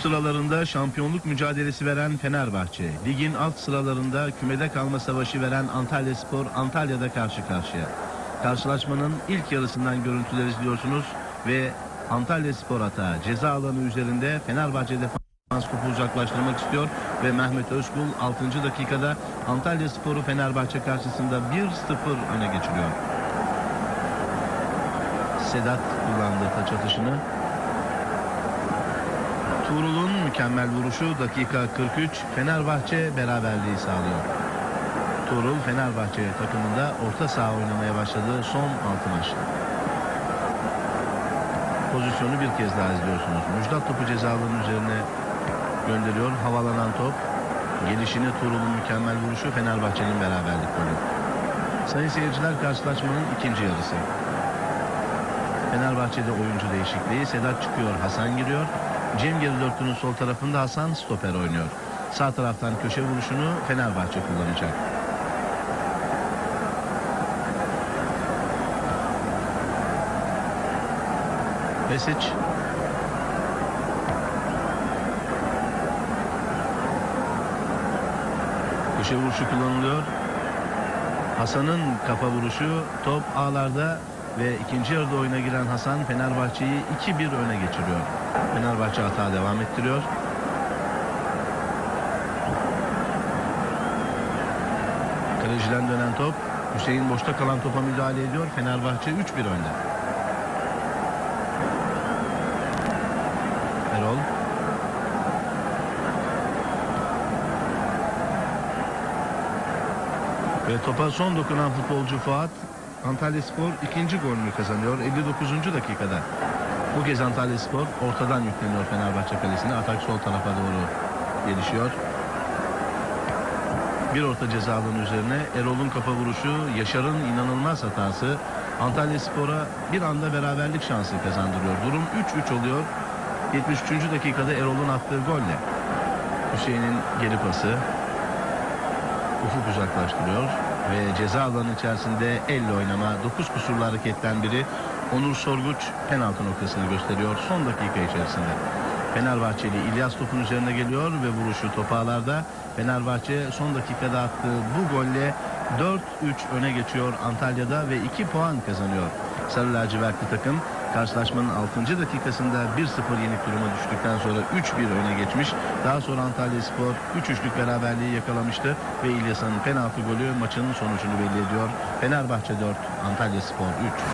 sıralarında şampiyonluk mücadelesi veren Fenerbahçe, ligin alt sıralarında kümede kalma savaşı veren Antalya Spor Antalya'da karşı karşıya. Karşılaşmanın ilk yarısından görüntüler izliyorsunuz ve Antalya Spor hata ceza alanı üzerinde Fenerbahçe defans topu uzaklaştırmak istiyor ve Mehmet Özkul 6. dakikada Antalya Spor'u Fenerbahçe karşısında 1-0 öne geçiriyor. Sedat kullandı taç atışını. Tuğrul'un mükemmel vuruşu dakika 43 Fenerbahçe beraberliği sağlıyor. Tuğrul Fenerbahçe takımında orta saha oynamaya başladığı son 6 maçta. Pozisyonu bir kez daha izliyorsunuz. Müjdat topu ceza alanının üzerine gönderiyor. Havalanan top. Gelişini Tuğrul'un mükemmel vuruşu Fenerbahçe'nin beraberlik golü. Sayın seyirciler karşılaşmanın ikinci yarısı. Fenerbahçe'de oyuncu değişikliği. Sedat çıkıyor, Hasan giriyor. Cem geri dörtlünün sol tarafında Hasan stoper oynuyor. Sağ taraftan köşe vuruşunu Fenerbahçe kullanacak. Pesic. Köşe vuruşu kullanılıyor. Hasan'ın kafa vuruşu top ağlarda ve ikinci yarıda oyuna giren Hasan Fenerbahçe'yi 2-1 öne geçiriyor. Fenerbahçe hata devam ettiriyor. Kaleciden dönen top. Hüseyin boşta kalan topa müdahale ediyor. Fenerbahçe 3-1 önde. Erol. Ve topa son dokunan futbolcu Fuat Antalya Spor ikinci golünü kazanıyor 59. dakikada. Bu kez Antalya Spor ortadan yükleniyor Fenerbahçe kalesine. Atak sol tarafa doğru gelişiyor. Bir orta ceza alanı üzerine Erol'un kafa vuruşu, Yaşar'ın inanılmaz hatası Antalya Spor'a bir anda beraberlik şansı kazandırıyor. Durum 3-3 oluyor. 73. dakikada Erol'un attığı golle. Hüseyin'in geri pası. Ufuk uzaklaştırıyor ve ceza alanı içerisinde elle oynama 9 kusurlu hareketten biri Onur Sorguç penaltı noktasını gösteriyor son dakika içerisinde. Fenerbahçeli İlyas topun üzerine geliyor ve vuruşu topağlarda. Fenerbahçe son dakikada attığı bu golle 4-3 öne geçiyor Antalya'da ve 2 puan kazanıyor. Sarı lacivertli takım karşılaşmanın 6. dakikasında 1-0 yenik duruma düştükten sonra 3-1 öne geçmiş. Daha sonra Antalya Spor 3-3'lük beraberliği yakalamıştı ve İlyas'ın penaltı golü maçın sonucunu belli ediyor. Fenerbahçe 4, Antalya Spor 3.